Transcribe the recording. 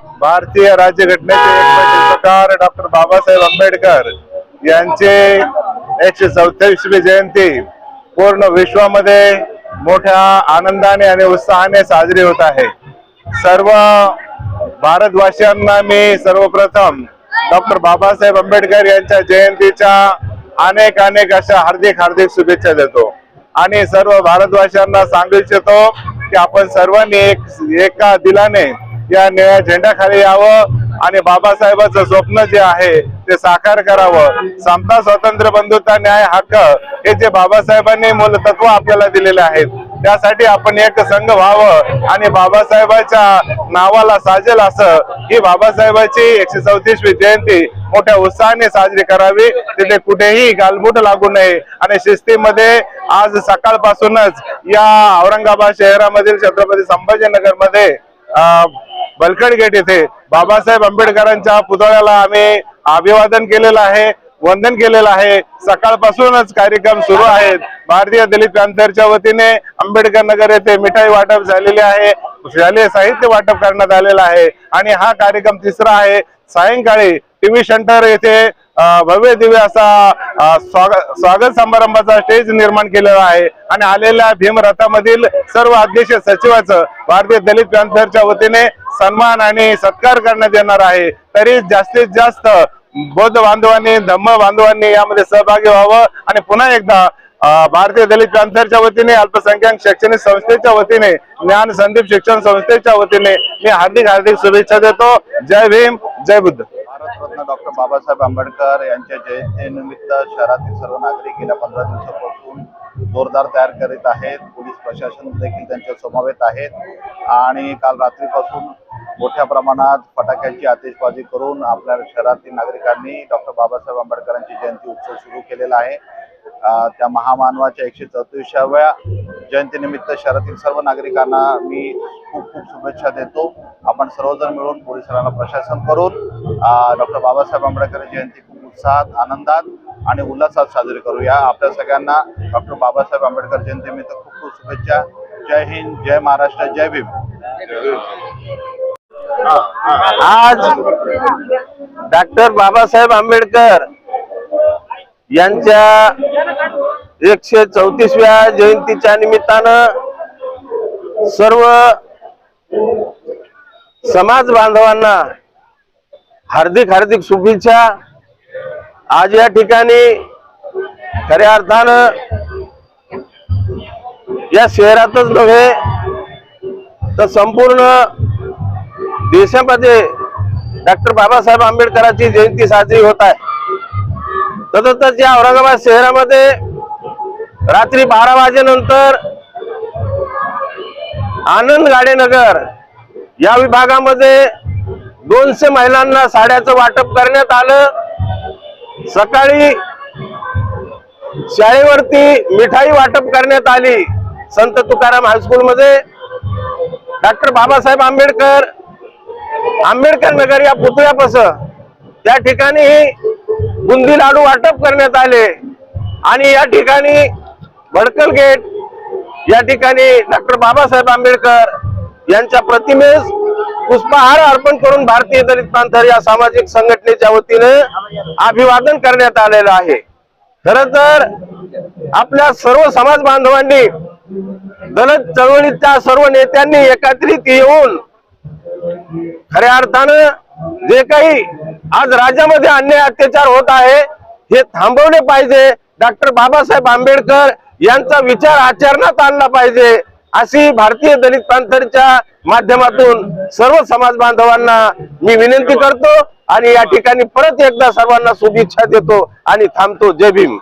भारतीय राज्यघटनेचे एक डॉक्टर बाबासाहेब आंबेडकर यांचे एकशे चौथ्यावीसवी जयंती पूर्ण विश्वामध्ये मोठ्या आनंदाने आणि उत्साहाने साजरी होत आहे. सर्व भारतवासियांना मी सर्वप्रथम डॉक्टर बाबासाहेब आंबेडकर यांच्या जयंतीच्या अनेक अनेक अशा हार्दिक हार्दिक शुभेच्छा देतो. आणि सर्व भारतवासियांना सांगू इच्छितो की आपण सर्वांनी एक एका दिलाने या निळ्या झेंड्याखाली यावं आणि बाबासाहेबांचं स्वप्न जे आहे ते साकार करावं. समता स्वातंत्र्य बंधुता न्याय हक्क हे जे बाबासाहेबांनी मूलतत्व आपल्याला दिलेले आहेत त्यासाठी आपण एक संघ व्हावं आणि बाबासाहेबांच्या नावाला साजेल असं ही बाबासाहेबांची एकशे चौतीसवी जयंती मोठ्या उत्साहाने साजरी करावी. तिथे कुठेही गालबोट लागू नये आणि शिस्तीमध्ये आज सकाळपासूनच या औरंगाबाद शहरामधील छत्रपती संभाजीनगरमध्ये बलकड गेट येथे बाबासाहेब आंबेडकरांच्या पुतळ्याला आम्ही अभिवादन केलेलं आहे वंदन केलेलं आहे. सकाळपासूनच कार्यक्रम सुरू आहेत. भारतीय दलित पॅन्थरच्या वतीने आंबेडकर नगर येथे मिठाई वाटप झालेले आहे. शालेय साहित्य वाटप करण्यात आलेलं आहे. आणि हा कार्यक्रम तिसरा आहे. सायंकाळी टीव्ही सेंटर येथे भव्य दिव्य असा स्वागत स्वागत समारंभाचा स्टेज निर्माण केलेला आहे. आणि आलेल्या भीमरथामधील सर्व अध्यक्ष सचिवाचं भारतीय दलित पॅन्थरच्या वतीने सन्मान आणि सत्कार करण्यात येणार आहे. तरी जास्तीत जास्त बौद्ध बांधवांनी धम्म बांधवांनी यामध्ये सहभागी व्हावं आणि पुन्हा एकदा भारतीय दलित पॅन्थरच्या वतीने अल्पसंख्याक शैक्षणिक संस्थेच्या वतीने ज्ञान संदीप शिक्षण संस्थेच्या वतीने मी हार्दिक हार्दिक शुभेच्छा देतो. जय भीम जय बुद्ध. भारतरत्न डॉक्टर बाबासाहेब आंबेडकर यांच्या जयंतीनिमित्त शहरातील सर्व नागरिक गेल्या पंधरा दिवसापासून जोरदार तयार करीत आहेत. पोलीस प्रशासन देखील त्यांच्या समवेत आहेत. आणि काल रात्रीपासून मोठ्या प्रमाणात फटाक्यांची आतिषबाजी करून आपल्या शहरातील नागरिकांनी डॉक्टर बाबासाहेब आंबेडकरांची जयंती उत्सव सुरू केलेला आहे. त्या महामानवाच्या एकशे चौतीसाव्या जयंतीनिमित्त शहरातील सर्व नागरिकांना मी खूप खूप शुभेच्छा देतो. आपण सर्वजण मिळून पोलिसांना प्रशासन करून डॉक्टर बाबासाहेब आंबेडकर जयंती खूप उत्साहात आनंदात आणि उल्हासात साजरी करूया. आपल्या सगळ्यांना डॉक्टर बाबासाहेब आंबेडकर जयंतीनिमित्त खूप खूप शुभेच्छा. जय हिंद जय महाराष्ट्र जय भीम. आज डॉक्टर बाबासाहेब आंबेडकर यांच्या एकशे चौतीसव्या जयंतीच्या निमित्तानं सर्व समाज बांधवांना हार्दिक हार्दिक शुभेच्छा. आज या ठिकाणी खऱ्या अर्थानं या शहरातच नव्हे तर संपूर्ण देशामध्ये डॉक्टर बाबासाहेब आंबेडकरांची जयंती साजरी होत आहे. तसंच या औरंगाबाद शहरामध्ये रात्री बारा वाजेनंतर आनंद गाडेनगर या विभागामध्ये दोनशे महिलांना साड्याचं वाटप करण्यात आलं. सकाळी शाळेवरती मिठाई वाटप करण्यात आली संत तुकाराम हायस्कूलमध्ये डॉक्टर बाबासाहेब आंबेडकर आंबेडकर नगर या पुतळ्यापासून त्या ठिकाणी बुंदी लाडू वाटप करण्यात आले. आणि या ठिकाणी भडकल गेट या ठिकाणी डॉक्टर बाबासाहेब आंबेडकर यांच्या प्रतिमेस पुष्पहार अर्पण करून भारतीय दलित प्रांतर या सामाजिक संघटनेच्या वतीने अभिवादन करण्यात आलेलं आहे. खर तर आपल्या सर्व समाज बांधवांनी दलित चळवळीच्या सर्व नेत्यांनी एकत्रित येऊन खऱ्या अर्थानं जे काही आज राज्यामध्ये अन्याय अत्याचार होत आहे हे थांबवले पाहिजे. डॉक्टर बाबासाहेब आंबेडकर यांचा विचार आचरणात आणला पाहिजे. अशी भारतीय दलित पांथरच्या माध्यमातून सर्व समाज बांधवांना मी विनंती करतो आणि या ठिकाणी परत एकदा सर्वांना शुभेच्छा देतो आणि थांबतो. जय भीम.